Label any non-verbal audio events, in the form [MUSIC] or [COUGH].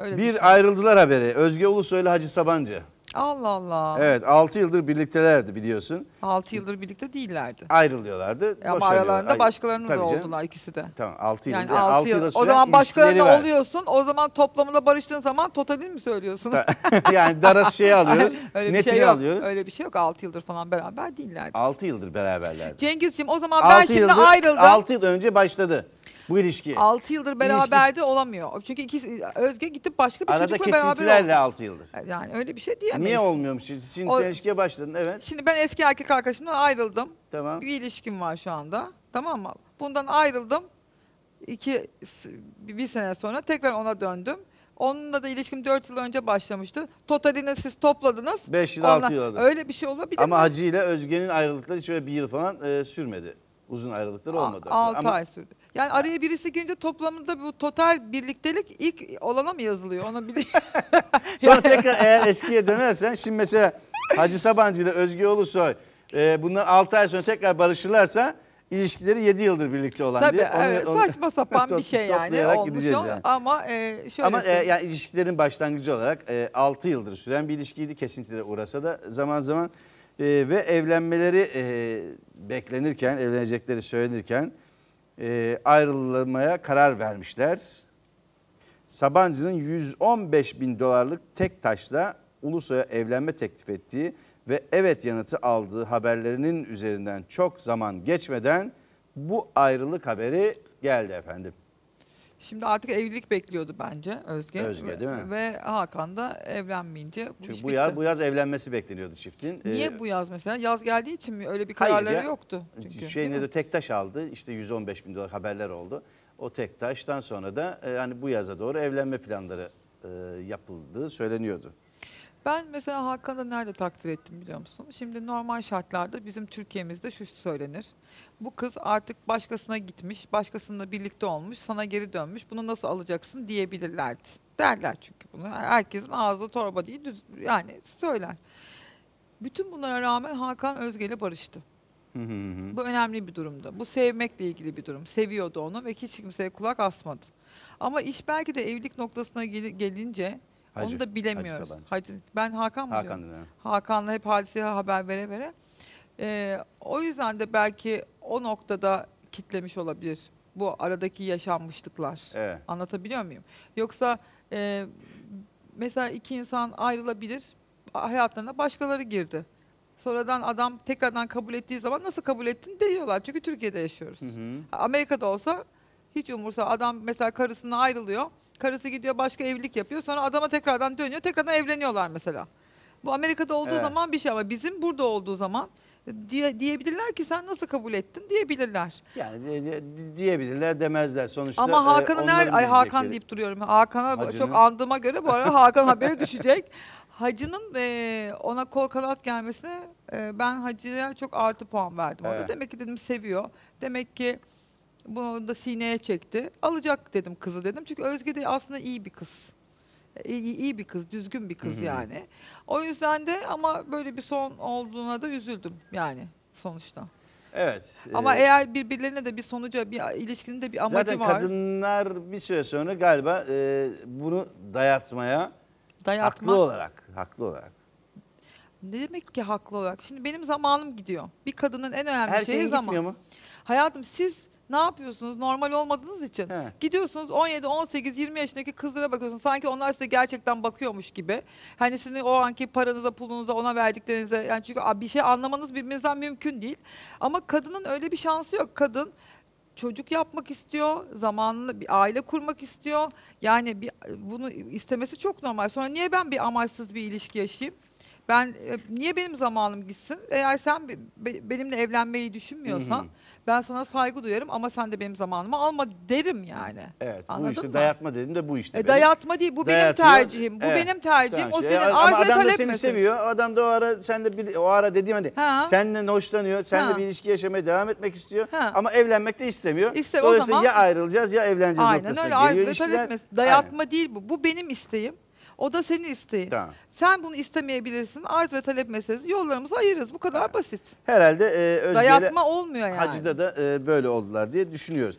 Öyle Bir düşünüyorum. ayrıldılar haberi. Özge Ulusoy ile Hacı Sabancı. Allah Allah. Evet 6 yıldır birliktelerdi biliyorsun. 6 yıldır birlikte değillerdi. Ayrılıyorlardı. Ama aralarında başkalarının da Tabii canım. oldular ikisi de. Tamam 6 yıl. Yani Yani 6 6 yıl. O zaman başkalarına var. oluyorsun. O zaman toplamında barıştığın zaman totalini mi söylüyorsun? [LAUGHS] yani darası şeyi [LAUGHS] alıyoruz. Öyle netini şey yok. alıyoruz. Öyle bir şey yok. 6 yıldır falan beraber değillerdi. 6 yıldır beraberlerdi. Cengizciğim o zaman ben 6 şimdi yıldır, ayrıldım. 6 yıl önce başladı bu ilişki. 6 yıldır beraberdi olamıyor. Çünkü ikisi Özge gidip başka bir Arada çocukla beraber kesintilerle oldu. 6 yıldır. Yani öyle bir şey diyemeyiz. Niye olmuyormuş? Şimdi O- sen ilişkiye başladın evet. Şimdi ben eski erkek arkadaşımdan ayrıldım. Tamam. Bir ilişkim var şu anda. Tamam mı? Bundan ayrıldım. İki, bir sene sonra tekrar ona döndüm. Onunla da ilişkim 4 yıl önce başlamıştı. Totalini siz topladınız. 5 yıl Onunla- 6 yıl. Öyle bir şey olabilir Ama mi? Hacı ile Özge'nin ayrılıkları hiç öyle bir yıl falan e, sürmedi. Uzun ayrılıkları olmadı. 6 Ama ay sürdü. Yani araya birisi girince toplamında bu total birliktelik ilk olana mı yazılıyor? Onu bile [LAUGHS] [LAUGHS] sonra tekrar eğer eskiye dönersen şimdi mesela Hacı Sabancı ile Özge Ulusoy e, bundan 6 ay sonra tekrar barışırlarsa ilişkileri 7 yıldır birlikte olan Tabii diye. onu- evet, onu- saçma sapan [LAUGHS] bir şey yani olmuş yani. Ama e, şöyle Ama e, yani ilişkilerin başlangıcı olarak e, 6 yıldır süren bir ilişkiydi. Kesintilere uğrasa da zaman zaman e, ve evlenmeleri e, beklenirken, evlenecekleri söylenirken e, ayrılmaya karar vermişler. Sabancı'nın 115 bin dolarlık tek taşla Ulusoy'a evlenme teklif ettiği ve evet yanıtı aldığı haberlerinin üzerinden çok zaman geçmeden bu ayrılık haberi geldi efendim. Şimdi artık evlilik bekliyordu bence Özge. Özge, Ve- değil mi? Ve Hakan da evlenmeyince bu Çünkü iş bu bitti. yaz, bu yaz evlenmesi bekleniyordu çiftin. Niye Ee, bu yaz mesela? Yaz geldiği için mi? Öyle bir Hayır kararları ya. yoktu. Çünkü, şey ne de tek taş aldı. İşte 115 bin dolar haberler oldu. O tek taştan sonra da e, hani bu yaza doğru evlenme planları e, yapıldığı söyleniyordu. Ben mesela Hakan'ı nerede takdir ettim biliyor musun? Şimdi normal şartlarda bizim Türkiye'mizde şu söylenir. Bu kız artık başkasına gitmiş, başkasıyla birlikte olmuş, sana geri dönmüş. Bunu nasıl alacaksın diyebilirlerdi. Derler çünkü bunu. Herkesin ağzı torba değil, düz, yani söyler. Bütün bunlara rağmen Hakan Özge ile barıştı. Hı hı hı. Bu önemli bir durumdu. Bu sevmekle ilgili bir durum. Seviyordu onu ve hiç kimseye kulak asmadı. Ama iş belki de evlilik noktasına gel- gelince Hacı, onu da Hacı bilemiyoruz. Sabancı. Hacı, ben Hakan mı Hakan diyorum? denen. Hakan'la hep hadiseye haber vere vere. Ee, o yüzden de belki o noktada kitlemiş olabilir bu aradaki yaşanmışlıklar. Evet. Anlatabiliyor muyum? Yoksa e, mesela iki insan ayrılabilir, hayatlarına başkaları girdi. Sonradan adam tekrardan kabul ettiği zaman nasıl kabul ettin diyorlar. Çünkü Türkiye'de yaşıyoruz. Hı hı. Amerika'da olsa hiç umursa adam mesela karısından ayrılıyor. Karısı gidiyor başka evlilik yapıyor. Sonra adama tekrardan dönüyor. Tekrardan evleniyorlar mesela. Bu Amerika'da olduğu Evet. zaman bir şey ama bizim burada olduğu zaman diye, diyebilirler ki sen nasıl kabul ettin diyebilirler. Yani de- de- diyebilirler demezler sonuçta. Ama e, Hakan'ın her onların ay Hakan deyip duruyorum. Hakan'a çok andığıma göre bu arada Hakan [LAUGHS] haberi düşecek. Hacı'nın e, ona kol kanat gelmesine e, ben Hacı'ya çok artı puan verdim. Orada Evet. demek ki dedim seviyor. Demek ki bunu da sineye çekti. Alacak dedim kızı dedim. Çünkü Özge de aslında iyi bir kız. E, İyi, iyi bir kız, düzgün bir kız Hı hı. yani. O yüzden de ama böyle bir son olduğuna da üzüldüm yani sonuçta. Evet. Ama e, eğer birbirlerine de bir sonuca, bir ilişkinin de bir amacı Zaten var. kadınlar bir süre sonra galiba e, bunu dayatmaya Dayatma. haklı olarak, haklı olarak. Ne demek ki haklı olarak? Şimdi benim zamanım gidiyor. Bir kadının en önemli Erkeğin şeyi zaman. gitmiyor mu? Hayatım siz ne yapıyorsunuz normal olmadığınız için? He. Gidiyorsunuz 17, 18, 20 yaşındaki kızlara bakıyorsunuz. Sanki onlar size gerçekten bakıyormuş gibi. Hani sizin o anki paranıza, pulunuza, ona verdiklerinize yani çünkü bir şey anlamanız birbirinizden mümkün değil. Ama kadının öyle bir şansı yok. Kadın çocuk yapmak istiyor, zamanını bir aile kurmak istiyor. Yani bir, bunu istemesi çok normal. Sonra niye ben bir amaçsız bir ilişki yaşayayım? Ben e, niye benim zamanım gitsin? Eğer sen be- be- benimle evlenmeyi düşünmüyorsan Hı hı. ben sana saygı duyarım ama sen de benim zamanımı alma derim yani. Evet. bu Anladın işte mı? dayatma dedim de bu işte. E, benim. dayatma değil bu Dayatıyor. benim tercihim. Bu Evet. benim tercihim. Tamam O işte. senin Ama arz ve adam da talep seni seviyor. Adam da o ara sen de bir, o ara dediğim hani Ha. senden hoşlanıyor. Seninle Ha. bir ilişki yaşamaya devam etmek istiyor. Ha. Ama evlenmek de istemiyor. İşte o Dolayısıyla zaman- ya ayrılacağız ya evleneceğiz Aynen noktasına öyle geliyor ilişkiler. talep. Dayatma değil bu. Bu benim isteğim. O da senin isteğin. Tamam. Sen bunu istemeyebilirsin. Arz ve talep meselesi. Yollarımızı ayırırız. Bu kadar basit. Herhalde e, Özge ile Dayatma olmuyor yani. Hacı'da da e, böyle oldular diye düşünüyoruz.